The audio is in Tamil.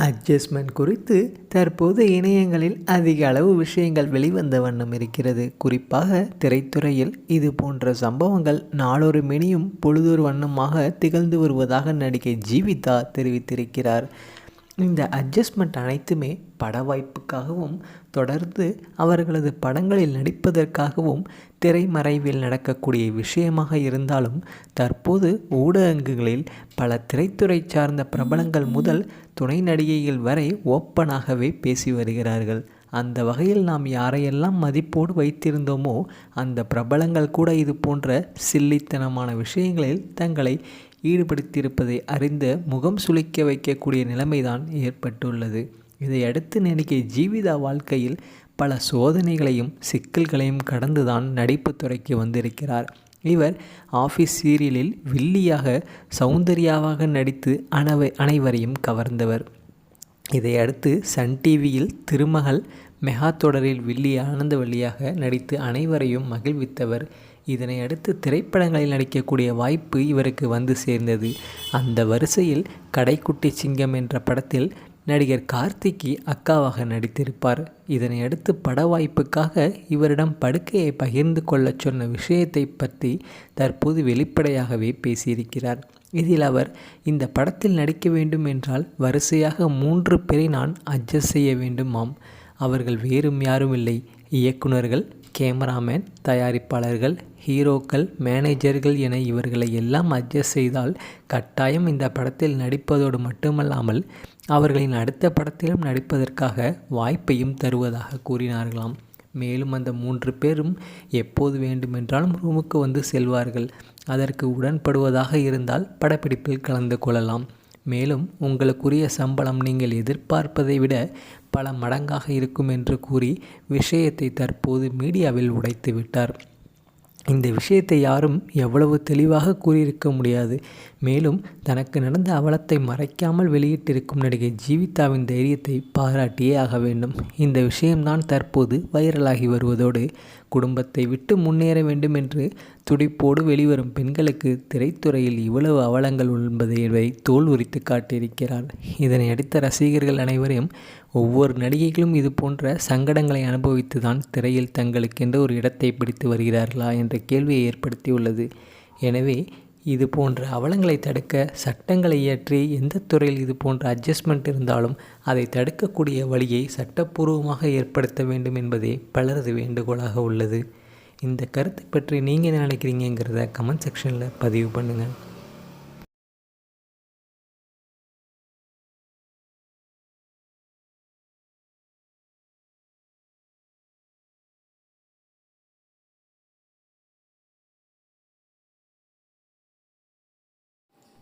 அட்ஜஸ்ட்மெண்ட் குறித்து தற்போது இணையங்களில் அதிக அளவு விஷயங்கள் வெளிவந்த வண்ணம் இருக்கிறது. குறிப்பாக திரைத்துறையில் இது போன்ற சம்பவங்கள் நாளொரு மெனியும் பொழுதொரு வண்ணமாக திகழ்ந்து வருவதாக நடிகை ஜீவிதா தெரிவித்திருக்கிறார். இந்த அட்ஜஸ்ட்மெண்ட் அனைத்துமே பட வாய்ப்புக்காகவும் தொடர்ந்து அவர்களது படங்களில் நடிப்பதற்காகவும் திரைமறைவில் நடக்கக்கூடிய விஷயமாக இருந்தாலும் தற்போது ஊடகங்களில் பல திரைத்துறை சார்ந்த பிரபலங்கள் முதல் துணை நடிகைகள் வரை ஓப்பனாகவே பேசி வருகிறார்கள். அந்த வகையில் நாம் யாரையெல்லாம் மதிப்போடு வைத்திருந்தோமோ அந்த பிரபலங்கள் கூட இது போன்ற சில்லித்தனமான விஷயங்களில் தங்களை ஈடுபடுத்தியிருப்பதை அறிந்த முகம் சுளிக்க வைக்கக்கூடிய நிலைமைதான் ஏற்பட்டுள்ளது. இதையடுத்து நடிகை ஜீவிதா வாழ்க்கையில் பல சோதனைகளையும் சிக்கல்களையும் கடந்துதான் நடிப்பு துறைக்கு வந்திருக்கிறார். இவர் ஆஃபீஸ் சீரியலில் வில்லியாக சௌந்தர்யாவாக நடித்து அனவை அனைவரையும் கவர்ந்தவர். இதையடுத்து சன் டிவியில் திருமகள் மெகா தொடரில் வில்லி ஆனந்தவள்ளியாக நடித்து அனைவரையும் மகிழ்வித்தவர். இதனை அடுத்து திரைப்படங்களில் நடிக்கக்கூடிய வாய்ப்பு இவருக்கு வந்து சேர்ந்தது. அந்த வரிசையில் கடைக்குட்டி சிங்கம் என்ற படத்தில் நடிகர் கார்த்திக்கு அக்காவாக நடித்திருப்பார். இதனை அடுத்து பட வாய்ப்புக்காக இவரிடம் படுக்கையை பகிர்ந்து கொள்ளச் சொன்ன விஷயத்தை பற்றி தற்போது வெளிப்படையாகவே பேசியிருக்கிறார். இதில் அவர் இந்த படத்தில் நடிக்க வேண்டும் என்றால் வரிசையாக மூன்று பேரை நான் அட்ஜஸ்ட் செய்ய வேண்டுமாம். அவர்கள் வேறும் யாரும் இல்லை. இயக்குநர்கள் கேமராமேன் தயாரிப்பாளர்கள் ஹீரோக்கள் மேனேஜர்கள் என இவர்களை எல்லாம் அட்ஜஸ்ட் செய்தால் கட்டாயம் இந்த படத்தில் நடிப்பதோடு மட்டுமல்லாமல் அவர்களின் அடுத்த படத்திலும் நடிப்பதற்காக வாய்ப்பையும் தருவதாக கூறினார்களாம். மேலும் அந்த மூன்று பேரும் எப்போது வேண்டுமென்றாலும் ரூமுக்கு வந்து செல்வார்கள். அதற்கு உடன்படுவதாக இருந்தால் படப்பிடிப்பில் கலந்து கொள்ளலாம். மேலும் உங்களுக்குரிய சம்பளம் நீங்கள் எதிர்பார்ப்பதை விட பல மடங்காக இருக்கும் என்று கூறி விஷயத்தை தற்போது மீடியாவில் உடைத்து விட்டார். இந்த விஷயத்தை யாரும் எவ்வளவு தெளிவாக கூறியிருக்க முடியாது. மேலும் தனக்கு நடந்த அவலத்தை மறைக்காமல் வெளியிட்டிருக்கும் நடிகை ஜீவிதாவின் தைரியத்தை பாராட்டியே ஆக வேண்டும். இந்த விஷயம்தான் தற்போது வைரலாகி வருவதோடு குடும்பத்தை விட்டு முன்னேற வேண்டும் என்று துடிப்போடு வெளிவரும் பெண்களுக்கு திரைத்துறையில் இவ்வளவு அவலங்கள் என்பதை தோல் உரித்து காட்டியிருக்கிறார். இதனை அடுத்த ரசிகர்கள் அனைவரையும் ஒவ்வொரு நடிகைகளும் இது போன்ற சங்கடங்களை அனுபவித்து தான் திரையில் தங்களுக்கென்று ஒரு இடத்தை பிடித்து வருகிறார்களா என்ற கேள்வியை ஏற்படுத்தியுள்ளது. எனவே இது போன்ற அவலங்களை தடுக்க சட்டங்களை இயற்றி எந்த துறையில் இது போன்ற அட்ஜஸ்ட்மெண்ட் இருந்தாலும் அதை தடுக்கக்கூடிய வழியை சட்டப்பூர்வமாக ஏற்படுத்த வேண்டும் என்பதே பலரது வேண்டுகோளாக உள்ளது. இந்த கருத்தை பற்றி நீங்கள் என்ன நினைக்கிறீங்கிறத கமெண்ட் செக்ஷனில் பதிவு பண்ணுங்கள்